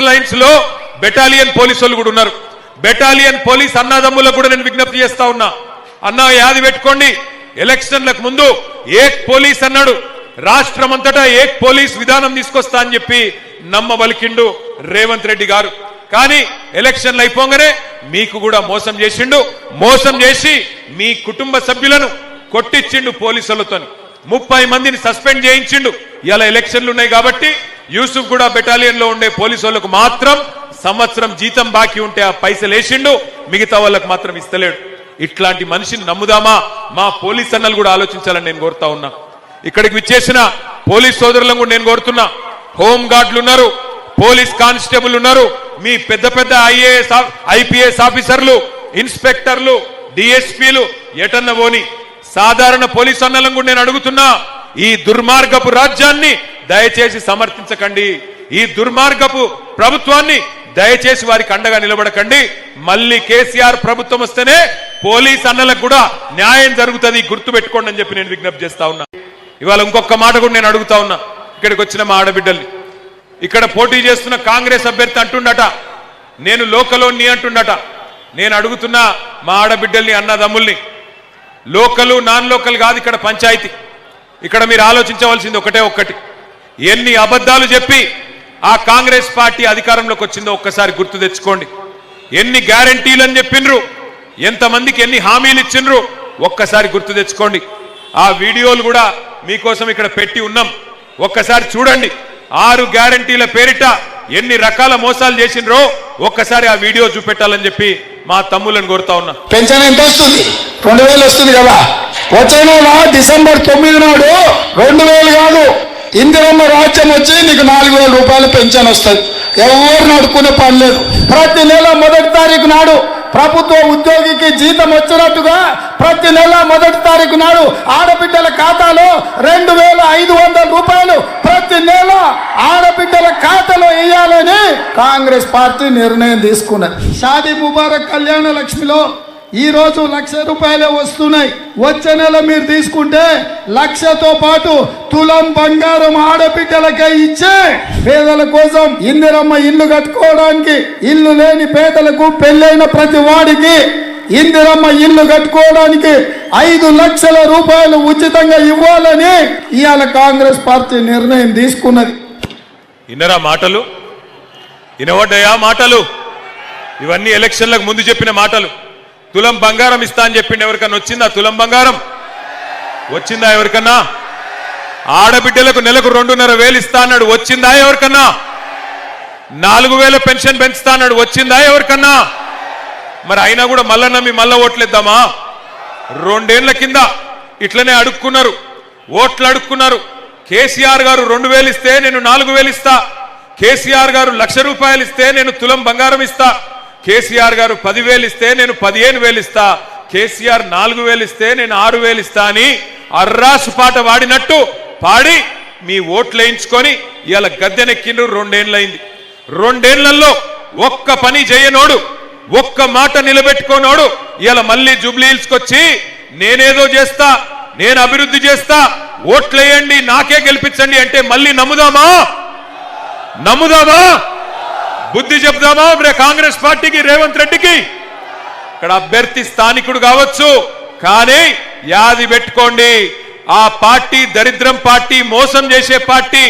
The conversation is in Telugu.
లైన్స్లో బెటాలియన్ పోలీసు కూడా ఉన్నారు. బెటాలియన్ పోలీస్ అన్నదమ్ములకు కూడా నేను విజ్ఞప్తి చేస్తా ఉన్నా. అన్న యాది పెట్టుకోండి. ఎలక్షన్లకు ముందు ఏక్ పోలీస్ అన్నాడు. రాష్ట్రం అంతటా ఏక్ పోలీస్ విధానం తీసుకొస్తా అని చెప్పి నమ్మబలికిండు రేవంత్ రెడ్డి గారు. కానీ ఎలక్షన్లు అయిపోగానే మీకు కూడా మోసం చేసిండు. మోసం చేసి మీ కుటుంబ సభ్యులను కొట్టించిండు పోలీసులతో ముప్పై మందిని సస్పెండ్ చేయించిండు. ఇలా ఎలక్షన్లు ఉన్నాయి కాబట్టి యూసుఫ్ కూడా బెటాలియన్లో ఉండే పోలీసు వాళ్ళకు మాత్రం సంవత్సరం జీతం బాకీ ఉంటే ఆ పైసలు వేసిండు మిగతా వాళ్ళకు మాత్రం ఇస్తలేడు. ఇట్లాంటి మనిషిని నమ్ముదామా? మా పోలీస్ అన్నలు కూడా ఆలోచించాలని నేను కోరుతా ఉన్నా. ఇక్కడికి విచ్చేసిన పోలీస్ సోదరులను కూడా నేను కోరుతున్నా. హోమ్ గార్డులు ఉన్నారు పోలీస్ కానిస్టేబుల్ ఉన్నారు మీ పెద్ద పెద్ద ఐఏఎస్ ఐపీఎస్ ఆఫీసర్లు ఇన్స్పెక్టర్లు డిఎస్పీలు ఎటన్న పోని? సాధారణ పోలీస్ అన్నలను కూడా నేను అడుగుతున్నా. ఈ దుర్మార్గపు రాజ్యాన్ని దయచేసి సమర్థించకండి. ఈ దుర్మార్గపు ప్రభుత్వాన్ని దయచేసి వారికి అండగా నిలబడకండి. మళ్ళీ కేసీఆర్ ప్రభుత్వం వస్తేనే పోలీస్ అన్నలకు కూడా న్యాయం జరుగుతుంది. గుర్తు పెట్టుకోండి అని చెప్పి నేను విజ్ఞప్తి చేస్తా ఉన్నా. ఇవాళ ఇంకొక మాట కూడా నేను అడుగుతా ఉన్నా. ఇక్కడికి వచ్చిన మా ఆడబిడ్డల్ని. ఇక్కడ పోటీ చేస్తున్న కాంగ్రెస్ అభ్యర్థి అంటుండట. నేను లోకలోని అంటుండట. నేను అడుగుతున్నా మా ఆడబిడ్డల్ని అన్నదమ్ముల్ని. లోకలు నాన్ లోకల్ కాదు ఇక్కడ పంచాయతీ. ఇక్కడ మీరు ఆలోచించవలసింది ఒకటే ఒక్కటి. ఎన్ని అబద్ధాలు చెప్పి ఆ కాంగ్రెస్ పార్టీ అధికారంలోకి వచ్చిందో ఒక్కసారి గుర్తు తెచ్చుకోండి. ఎన్ని గ్యారంటీలు అని చెప్పిండ్రు ఎంతమందికి ఎన్ని హామీలు ఇచ్చిండ్రు? ఒక్కసారి గుర్తు తెచ్చుకోండి. ఆ వీడియోలు కూడా మీకోసం ఇక్కడ పెట్టి ఉన్నాం. ఒక్కసారి చూడండి. ఆరు గ్యారంటీల పేరిట ఎన్ని రకాల మోసాలు చేసిండ్రో ఒక్కసారి ఆ వీడియో చూపెట్టాలని చెప్పి మా తమ్ములను కోరుతా ఉన్నా. పెన్షన్ ఎంత వస్తుంది? రెండు వేలు వస్తుంది కదా. వచ్చే నెల డిసెంబర్ తొమ్మిది నాడు రెండు వేలు కాదు. ఇందిరమ్మ రాజ్యం వచ్చి నీకు నాలుగు వేల రూపాయలు పెన్షన్ వస్తుంది. ఎవరు నడుకునే పని లేదు. ప్రతి నెల మొదటి తారీఖు నాడు ప్రభుత్వ ఉద్యోగికి జీతం వచ్చినట్టుగా ప్రతి నెల మొదటి తారీఖు నాడు ఆడబిడ్డల ఖాతాలో రెండు వేల ఐదు వందల రూపాయలు ప్రతి నెల ఆడబిడ్డల ఖాతాలో వేయాలని కాంగ్రెస్ పార్టీ నిర్ణయం తీసుకున్నది. షాదీ ముబారక్ కళ్యాణ లక్ష్మిలో ఈరోజు లక్ష రూపాయలే వస్తున్నాయి. వచ్చే నెల మీరు తీసుకుంటే లక్షతో పాటు తులం బంగారం ఆడబిడ్డలకై ఇచ్చే పేదల కోసం ఇందిరమ్మ ఇల్లు కట్టుకోవడానికి ఇల్లు లేని పేదలకు పెళ్ళైన ప్రతి వాడికి ఇందిరమ్మ ఇల్లు కట్టుకోవడానికి ఐదు లక్షల రూపాయలు ఉచితంగా ఇవ్వాలని ఇవాళ కాంగ్రెస్ పార్టీ నిర్ణయం తీసుకున్నది. ఇన్నరా మాటలు? ఇనవడ్డయా మాటలు? ఇవన్నీ ఎలక్షన్లకు ముందు చెప్పిన మాటలు. తులం బంగారం ఇస్తా అని చెప్పిండు ఎవరికన్నా వచ్చిందా? తులం బంగారం. వచ్చిందా ఎవరికన్నా? ఆడబిడ్డలకు నెలకు రెండున్నర వేలు ఇస్తా అన్నాడు. వచ్చిందా ఎవరికన్నా? నాలుగు వేల పెన్షన్ పెంచుతా అన్నాడు. వచ్చిందా ఎవరికన్నా? మరి అయినా కూడా మళ్ళా నమ్మి మళ్ళా ఓట్లేద్దామా? రెండేళ్ళ కింద ఇట్లనే అడుక్కున్నారు. ఓట్లు అడుక్కున్నారు. కేసీఆర్ గారు రెండు వేలు ఇస్తే నేను నాలుగు వేలు ఇస్తా. కేసీఆర్ గారు లక్ష రూపాయలు ఇస్తే నేను తులం బంగారం ఇస్తా. కేసీఆర్ గారు పదివేలు ఇస్తే నేను పదిహేను వేలు ఇస్తా. కేసీఆర్ నాలుగు వేలు ఇస్తే నేను ఆరు వేలు ఇస్తా అని అర్రాసు పాట వాడినట్టు పాడి మీ ఓట్లు వేయించుకొని ఇవాళ గద్దెనెక్కిండ్రు రెండేళ్ళయింది రెండేళ్ళలో ఒక్క పని చేయనోడు ఒక్క మాట నిలబెట్టుకోనోడు ఇవాళ మళ్ళీ జూబ్లీ వచ్చి నేనేదో చేస్తా నేను అభివృద్ధి చేస్తా ఓట్లేయండి నాకే గెలిపించండి అంటే మళ్ళీ నమ్ముదామా? నమ్ముదామా? బుద్ధి చెప్దామా? రే కాంగ్రెస్ పార్టీకి రేవంత్ రెడ్డికి? ఇక్కడ అభ్యర్థి స్థానికుడు కావచ్చు కానీ యాది పెట్టుకోండి. ఆ పార్టీ దరిద్రం పార్టీ మోసం చేసే పార్టీ.